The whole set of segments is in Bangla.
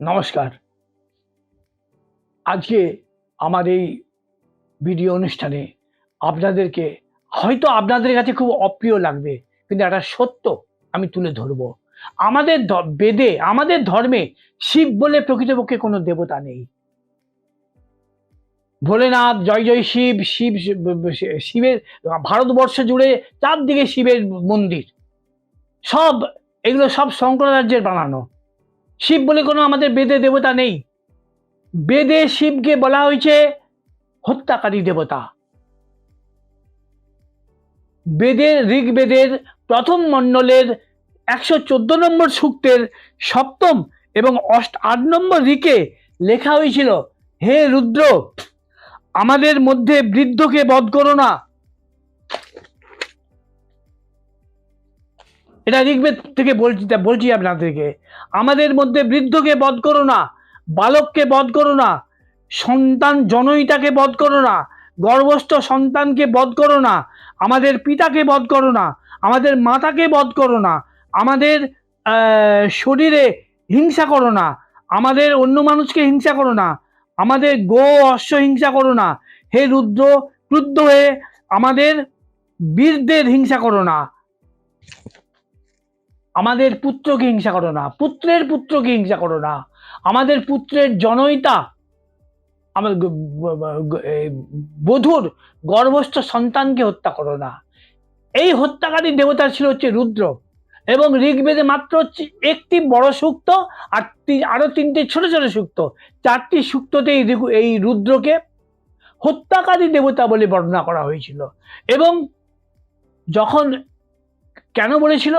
নমস্কার। আজকে আমার এই ভিডিও অনুষ্ঠানে আপনাদেরকে, হয়তো আপনাদের কাছে খুব অপ্রিয় লাগবে, কিন্তু একটা সত্য আমি তুলে ধরব। আমাদের বেদে, আমাদের ধর্মে শিব বলে প্রকৃতপক্ষে কোনো দেবতা নেই। ভোলেনাথ, জয় জয় শিব শিব, শিবের ভারতবর্ষ জুড়ে চারদিকে শিবের মন্দির। সব, এগুলো সব শঙ্করাচার্যের বানানো। শিব বলে কোনো আমাদের বেদে দেবতা নেই। বেদে শিবকে বলা হয়েছে হত্যাকারী দেবতা। বেদের ঋগ্বেদের প্রথম মণ্ডলের একশো চোদ্দ নম্বর সূক্তের সপ্তম এবং অষ্ট আট নম্বর ঋকে লেখা হয়েছিল, হে রুদ্র, আমাদের মধ্যে বৃদ্ধকে বধ করো না। এটা ঋগ্বেদ থেকে বলছি বলছি আপনাদেরকে। আমাদের মধ্যে বৃদ্ধকে বধ করো না, বালককে বধ করো না, সন্তান জনয়িতাকে বধ করো না, গর্ভস্থ সন্তানকে বধ করো না, আমাদের পিতাকে বধ করো না, আমাদের মাতাকে বধ করো না, আমাদের শরীরে হিংসা করো না, আমাদের অন্য মানুষকে হিংসা করো না, আমাদের গো অশ্ব হিংসা করো না, হে রুদ্র, ক্রুদ্ধ হয়ে আমাদের বীরদের হিংসা করো না। আমাদের পুত্রকে হিংসা করো না, পুত্রের পুত্রকে হিংসা করো না, আমাদের পুত্রের জনয়িতা আমার বধূর গর্ভস্থ সন্তানকে হত্যা করো না। এই হত্যাকারী দেবতা ছিল হচ্ছে রুদ্র এবং ঋগ্বেদে মাত্র একটি বড় সূক্ত আর আরও তিনটে ছোট ছোট সূক্ত। চারটি সূক্ততে এই ঋগু- এই রুদ্রকে হত্যাকারী দেবতা বলে বর্ণনা করা হয়েছিল। এবং যখন কেন বলেছিল?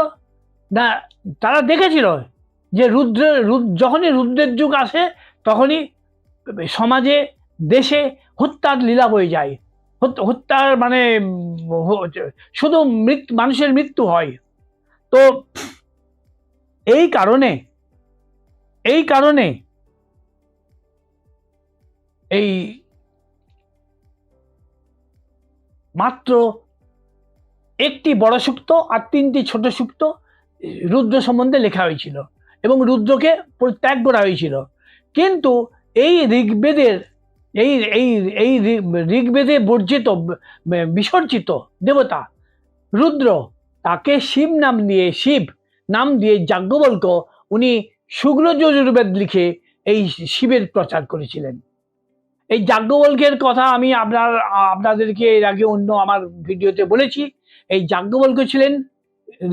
না, তারা দেখেছিল যে রুদ্র, রুদ- যখনই রুদ্রের যুগ আসে, তখনই সমাজে, দেশে হত্যার লীলা বয়ে যায়। হত- হত্যার মানে শুধু মৃত্যু মানুষের মৃত্যু হয়। তো এই কারণে এই কারণে এই মাত্র একটি বড় সুক্ত আর তিনটি ছোট সুক্ত রুদ্র সম্বন্ধে লেখা হয়েছিল এবং রুদ্রকে পরিত্যাগ করা হয়েছিল। কিন্তু এই ঋগ্বেদের, এই এই এই ঋগ্বেদে বর্জিত, বিসর্জিত দেবতা রুদ্র, তাকে শিব নাম দিয়ে, শিব নাম দিয়ে যাজ্ঞবল্ক, উনি শুক্ল যজুর্বেদ লিখে এই শিবের প্রচার করেছিলেন। এই যাজ্ঞবল্কের কথা আমি আপনার, আপনাদেরকে এর আগে অন্য আমার ভিডিওতে বলেছি। এই যাজ্ঞবল্ক ছিলেন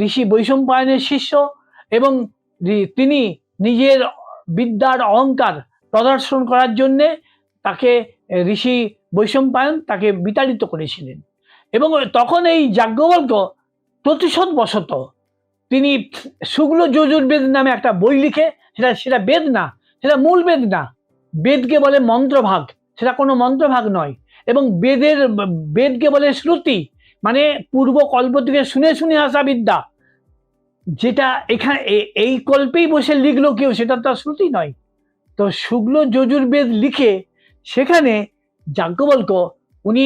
ঋষি বৈষম্পায়নের শিষ্য এবং তিনি নিজের বিদ্যার অহংকার প্রদর্শন করার জন্যে তাকে ঋষি বৈষম্পায়ন তাকে বিতাড়িত করেছিলেন। এবং তখন এই যাজ্ঞবল্ক প্রতিশোধ বশত তিনি শুক্ল যজুর্বেদ নামে একটা বই লিখে, সেটা সেটা বেদ না, সেটা মূল বেদ না, বেদকে বলে মন্ত্রভাগ, সেটা কোনো মন্ত্রভাগ নয়। এবং বেদের, বেদকে বলে শ্রুতি মানে পূর্ব কল্প থেকে শুনে শুনে আসা বিদ্যা। যেটা এখানে এই কল্পেই বসে লিখলো কেউ, সেটা তো শ্রুতি নয়। তো শুক্ল যজুর্বেদ লিখে সেখানে যাজ্ঞবল্ক, উনি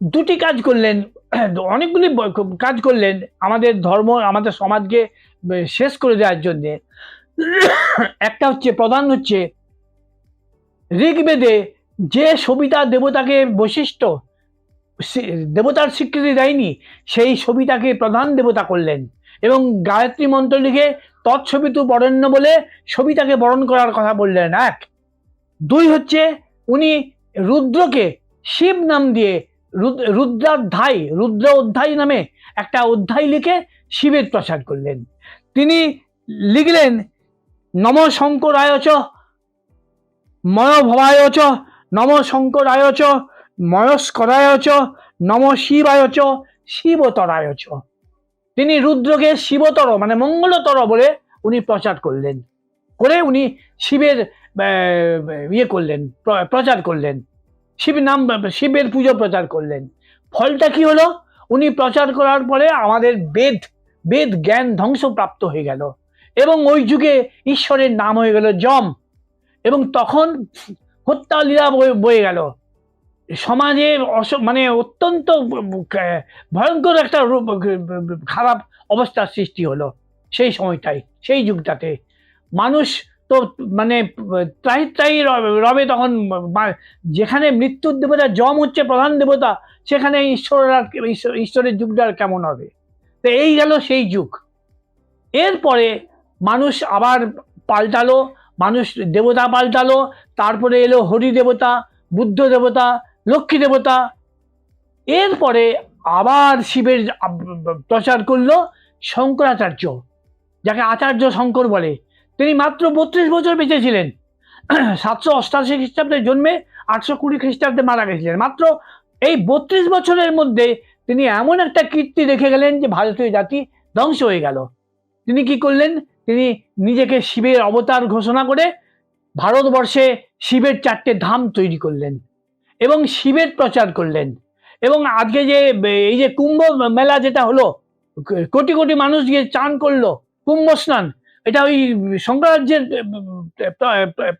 দুটি কাজ করলেন, অনেকগুলি কাজ করলেন আমাদের ধর্ম, আমাদের সমাজকে শেষ করে দেওয়ার জন্যে। একটা হচ্ছে, প্রধান হচ্ছে, ঋগ্বেদে যে সবিতা দেবতাকে বৈশিষ্ট্য দেবতার স্বীকৃতি দেয়নি। সেই সবিতাকে প্রধান দেবতা করলেন এবং গায়ত্রী মন্ত্র লিখে তৎসবিতু বরেণ্য বলে সবিতাকে বরণ করার কথা বললেন এক। দুই হচ্ছে, উনি রুদ্রকে শিব নাম দিয়ে রুদ- রুদ্রাধ্যায়, রুদ্র অধ্যায় নামে একটা অধ্যায় লিখে শিবের প্রচার করলেন। তিনি লিখলেন, নম শঙ্করায় চ ময়ভবায় চ নম শঙ্করায় চ ময়স্করায় চ নম শিবায় চ শিবতরায় চ তিনি রুদ্রকে শিবতর মানে মঙ্গলতর বলে উনি প্রচার করলেন। করে উনি শিবের ইয়ে করলেন প্রচার করলেন। শিব নাম, শিবের পুজো প্রচার করলেন। ফলটা কি হলো? উনি প্রচার করার পরে আমাদের বেদ বেদ জ্ঞান ধ্বংসপ্রাপ্ত হয়ে গেল। এবং ওই যুগে ঈশ্বরের নাম হয়ে গেল যম। এবং তখন হত্যা লীলা বয়ে গেল। সমাজে অস- মানে অত্যন্ত ভয়ঙ্কর একটা রূপ- খারাপ অবস্থার সৃষ্টি হলো সেই সময়টাই সেই যুগটাতে। মানুষ তো মানে ত্রাহি ত্রাহি রবে তখন যেখানে মৃত্যুর দেবতা যম হচ্ছে প্রধান দেবতা, সেখানে ঈশ্বরের ঈশ্বরের যুগটা কেমন হবে? তো এই গেল সেই যুগ। এরপরে মানুষ আবার পাল্টালো, মানুষ দেবতা পাল্টালো, তারপরে এলো হরি দেবতা বুদ্ধ দেবতা লক্ষ্মী দেবতা। এরপরে আবার শিবের প্রচার করল শঙ্করাচার্য, যাকে আচার্য শঙ্কর বলে। তিনি মাত্র বত্রিশ বছর বেঁচে ছিলেন সাতশো অষ্টাশি খ্রিস্টাব্দে জন্মে আটশো কুড়ি খ্রিস্টাব্দে মারা গেছিলেন। মাত্র এই বত্রিশ বছরের মধ্যে তিনি এমন একটা কীর্তি রেখে গেলেন যে ভারতীয় জাতি ধ্বংস হয়ে গেল। তিনি কি করলেন? তিনি নিজেকে শিবের অবতার ঘোষণা করে ভারতবর্ষে শিবের চারটে ধাম তৈরি করলেন। এবং শিবের প্রচার করলেন। এবং আজকে যে এই যে কুম্ভ মেলা যেটা হলো কোটি কোটি মানুষ গিয়ে চান করল, কুম্ভ স্নান, এটা ওই শঙ্করাজ্যের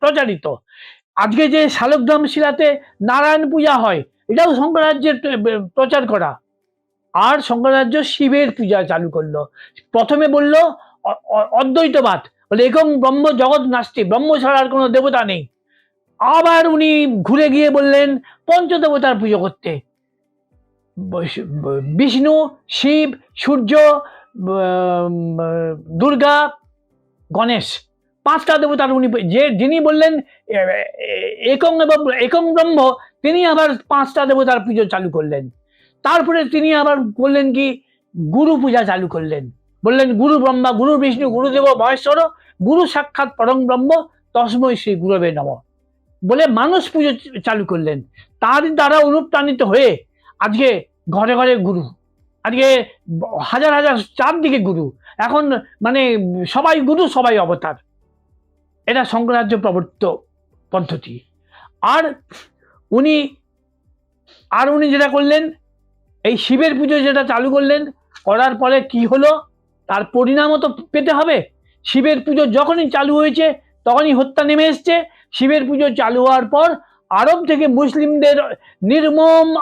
প্রচারিত। আজকে যে শালকধাম শিলাতে নারায়ণ পূজা হয়, এটাও শঙ্করাজ্যের প্রচার করা। আর শঙ্করাজ্য শিবের পূজা চালু করল। প্রথমে বলল অদ্বৈতবাদ, বলে, একং ব্রহ্ম জগৎ নাস্তি ব্রহ্ম ছাড়া আর কোনো দেবতা নেই। আবার উনি ঘুরে গিয়ে বললেন, পঞ্চদেবতার পুজো করতে। বিষ্ণু, শিব, সূর্য দুর্গা, গণেশ, পাঁচটা দেবতার উনি, যে যিনি বললেন একং এবং একং ব্রহ্ম, তিনি আবার পাঁচটা দেবতার পুজো চালু করলেন। তারপরে তিনি আবার বললেন কি, গুরু পূজা চালু করলেন। বললেন, গুরু ব্রহ্মা, গুরু বিষ্ণু, গুরুদেব, মহেশ্বর, গুরু সাক্ষাৎ পরম ব্রহ্ম, তসময় শ্রী গুরবে নম। বলে মানুষ পুজো চালু করলেন। তার দ্বারা অনুপ্রাণিত হয়ে আজকে ঘরে ঘরে গুরু, আজকে হাজার হাজার চারদিকে গুরু। এখন মানে সবাই গুরু, সবাই অবতার। এটা শঙ্করাজ্য প্রবর্ত পদ্ধতি। আর উনি আর উনি যেটা করলেন, এই শিবের পুজো যেটা চালু করলেন, করার পরে কি হলো? তার পরিণামও তো পেতে হবে। শিবের পুজো যখনই চালু হয়েছে, তখনই হত্যা নেমে এসছে। শিবের পুজো চালু হওয়ার পর আরব থেকে মুসলিমদের নির্মম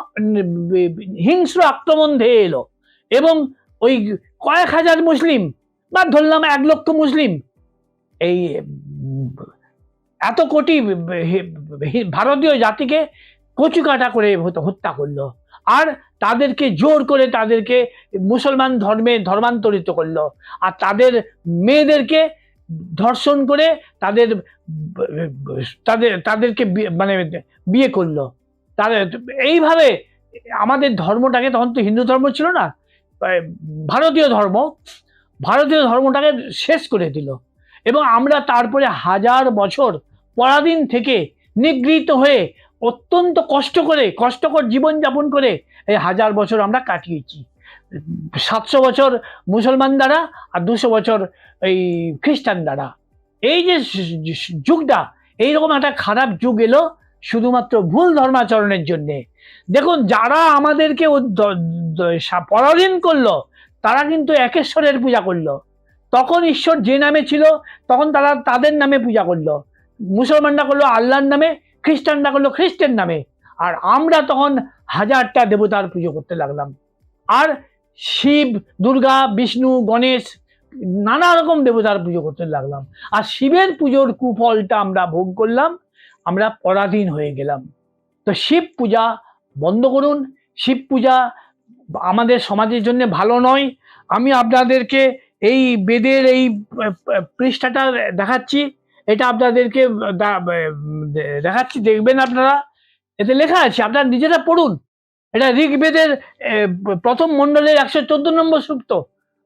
হিংস্র আক্রমণ ধেয়ে এলো। এবং ওই কয়েক হাজার মুসলিম বা ধরলাম এক লক্ষ মুসলিম এই, এত কোটি ভারতীয় জাতিকে কচুকাটা করে হত- হত্যা করল। আর তাদেরকে জোর করে তাদেরকে মুসলমান ধর্মে ধর্মান্তরিত করল। আর তাদের মেয়েদেরকে ধর্ষণ করে তাদের তাদের, তাদেরকে মানে বিয়ে করল। তাদের, এইভাবে আমাদের ধর্মটাকে তখন তো হিন্দু ধর্ম ছিল না ভারতীয় ধর্ম, ভারতীয় ধর্মটাকে শেষ করে দিল। এবং আমরা তারপরে হাজার বছর পরাধীন থেকে নিগৃহীত হয়ে অত্যন্ত কষ্ট করে, কষ্টকর জীবনযাপন করে এই হাজার বছর আমরা কাটিয়েছি। সাতশো বছর মুসলমান দ্বারা আর দুশো বছর এই খ্রিস্টান দ্বারা। এই যে যুগটা, এইরকম একটা খারাপ যুগ এলো শুধুমাত্র ভুল ধর্মাচরণের জন্যে। দেখুন, যারা আমাদেরকে পরাধীন করল, তারা কিন্তু একেশ্বরের পূজা করল। তখন ঈশ্বর যে নামে ছিল, তখন তারা তাদের নামে পূজা করল। মুসলমানরা করল আল্লাহর নামে, খ্রিস্টানরা করল খ্রিস্টের নামে। আর আমরা তখন হাজারটা দেবতার পুজো করতে লাগলাম। আর শিব, দুর্গা, বিষ্ণু, গণেশ, নানা রকম দেবতার পুজো করতে লাগলাম। আর শিবের পুজোর কুফলটা আমরা ভোগ করলাম, আমরা পরাধীন হয়ে গেলাম। তো শিব পূজা বন্ধ করুন। শিব পূজা আমাদের সমাজের জন্য ভালো নয়। আমি আপনাদেরকে এই বেদের এই পৃষ্ঠাটা দেখাচ্ছি। এটা আপনাদেরকে দেখাচ্ছি। দেখবেন আপনারা। এতে লেখা আছে, আপনারা নিজেরা পড়ুন। এটা ঋগ্বেদের প্রথম মণ্ডলের একশো চোদ্দ নম্বর সূক্ত।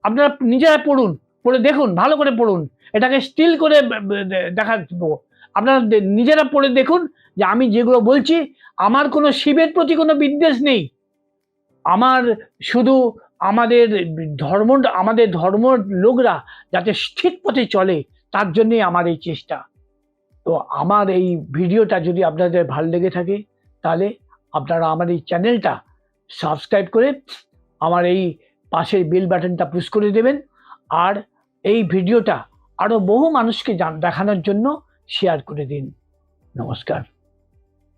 আপনারা নিজেরা পড়ুন, পড়ে দেখুন, ভালো করে পড়ুন। এটাকে স্টিল করে দেখাবো। আপনারা নিজেরা পড়ে দেখুন যে আমি যেগুলো বলছি, আমার কোনো শিবের প্রতি কোনো বিদ্বেষ নেই। আমার শুধু আমাদের ধর্ম আমাদের ধর্ম লোকরা যাতে ঠিক পথে চলে, তার জন্যই আমার এই চেষ্টা। তো আমার এই ভিডিওটা যদি আপনাদের ভালো লেগে থাকে, তাহলে আপনারা আমার এই চ্যানেলটা সাবস্ক্রাইব করে আমার এই পাশের বেল বাটনটা পুশ করে দেবেন। আর এই ভিডিওটা আরও বহু মানুষকে দেখানোর জন্য শেয়ার করে দিন। নমস্কার।